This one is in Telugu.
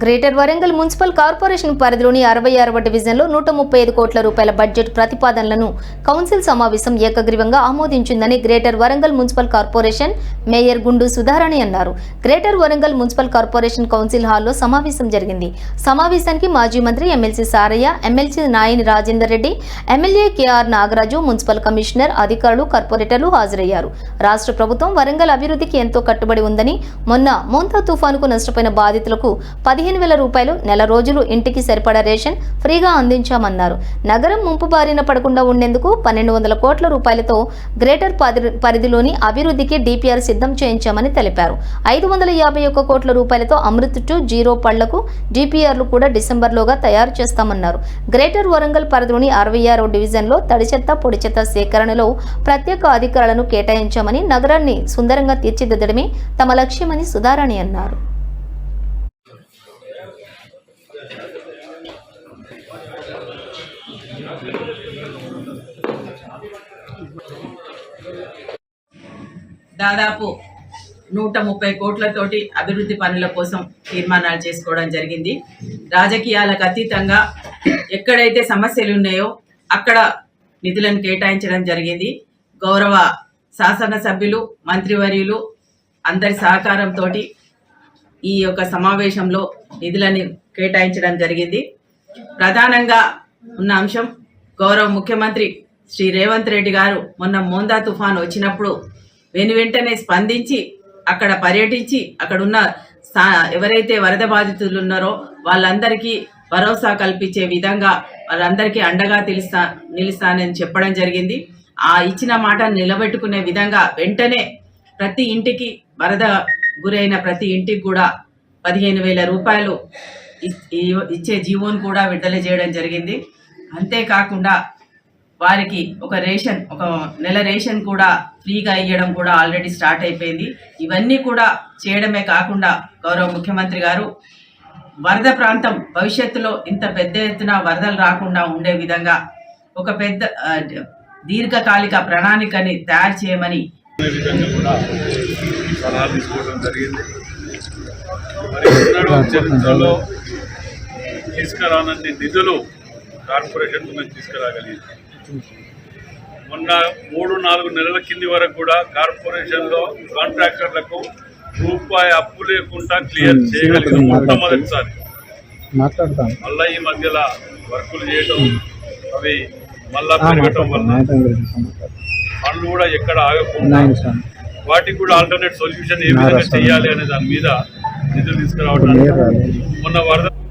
గ్రేటర్ వరంగల్ మున్సిపల్ కార్పొరేషన్ పరిధిలోని అరవై ఆరవ డివిజన్లో నూట ముప్పై ఐదు కోట్ల రూపాయల బడ్జెట్ ప్రతిపాదనలను కౌన్సిల్ సమావేశం ఏకగ్రీవంగా ఆమోదించిందని greater Warangal municipal corporation mayor Gundu Sudharani అన్నారు. Greater Warangal municipal corporation council హాల్లో సమావేశం జరిగింది. సమావేశానికి మాజీ మంత్రి MLC Sarayya MLC Nayani Rajender Reddy MLA KR Nagaraju municipal commissioner అధికారులు కార్పొరేటర్లు హాజరయ్యారు. రాష్ట్ర ప్రభుత్వం వరంగల్ అభివృద్ధికి ఎంతో కట్టుబడి ఉందని మొన్న మోంతా తుఫానుకు నష్టపోయిన బాధితులకు పది పదిహేను వేల రూపాయలు నెల రోజులు ఇంటికి సరిపడా రేషన్ ఫ్రీగా అందించామన్నారు. నగరం ముంపు బారిన పడకుండా ఉండేందుకు పన్నెండు వందల కోట్ల రూపాయలతో గ్రేటర్ పరి- పరిధిలోని అభివృద్ధికి డిపిఆర్ సిద్ధం చేయించామని తెలిపారు. ఐదు వందల యాభై ఒక్క కోట్ల రూపాయలతో అమృత్ టు జీరో పళ్ళకు డిపిఆర్లు కూడా డిసెంబర్లోగా తయారు చేస్తామన్నారు. గ్రేటర్ వరంగల్ పరిధిలోని అరవై ఆరో డివిజన్లో తడి చెత్త పొడి చెత్త సేకరణలో ప్రత్యేక అధికారులను కేటాయించామని నగరాన్ని సుందరంగా తీర్చిదిద్దడమే తమ లక్ష్యమని సుధారాణి అన్నారు. దాదాపు నూట ముప్పై కోట్లతోటి అభివృద్ధి పనుల కోసం తీర్మానాలు చేసుకోవడం జరిగింది. రాజకీయాలకు అతీతంగా ఎక్కడైతే సమస్యలు ఉన్నాయో అక్కడ నిధులను కేటాయించడం జరిగింది. గౌరవ శాసనసభ్యులు మంత్రివర్యులు అందరి సహకారంతో ఈ యొక్క సమావేశంలో నిధులను కేటాయించడం జరిగింది. ప్రధానంగా ఉన్న అంశం గౌరవ ముఖ్యమంత్రి శ్రీ రేవంత్ రెడ్డి గారు మొన్న మోందా తుఫాన్ వచ్చినప్పుడు వెను వెంటనే స్పందించి అక్కడ పర్యటించి అక్కడ ఉన్న స్థా- ఎవరైతే వరద బాధితులు ఉన్నారో వాళ్ళందరికీ భరోసా కల్పించే విధంగా వాళ్ళందరికీ అండగా తెలుస్తా నిలుస్తానని చెప్పడం జరిగింది. ఆ ఇచ్చిన మాట నిలబెట్టుకునే విధంగా వెంటనే ప్రతి ఇంటికి వరద గురైన ప్రతి ఇంటికి కూడా పదిహేను వేల రూపాయలు ఇచ్చే జీవోను కూడా విడుదల చేయడం జరిగింది. అంతేకాకుండా వారికి ఒక రేషన్ ఒక నెల రేషన్ కూడా ఫ్రీగా ఇవ్వడం కూడా ఆల్రెడీ స్టార్ట్ అయిపోయింది. ఇవన్నీ కూడా చేయడమే కాకుండా గౌరవ ముఖ్యమంత్రి గారు వరద ప్రాంతం భవిష్యత్తులో ఇంత పెద్ద ఎత్తున వరదలు రాకుండా ఉండే విధంగా ఒక పెద్ద దీర్ఘకాలిక ప్రణాళికని తయారు చేయమని తీసుకోవడం జరిగింది. తీసుకురానన్ని నిధులు కార్పొరేషన్ మేము తీసుకురాగలిగింది. మొన్న మూడు నాలుగు నెలల కింది వరకు కూడా కార్పొరేషన్లో కాంట్రాక్టర్లకు రూపాయి అప్పు లేకుండా క్లియర్ చేయగలిగిన మొట్టమొదటిసారి. మాట్లాడతాను. మళ్ళీ ఈ మధ్యలో వర్కులు చేయటం అవి మళ్ళా పెరగటం వల్ల పనులు కూడా ఎక్కడ ఆగకుండా వాటికి కూడా ఆల్టర్నేట్ సొల్యూషన్ ఏ విధంగా చేయాలి అనే దాని మీద నిధులు తీసుకురావడానికి మొన్న వరద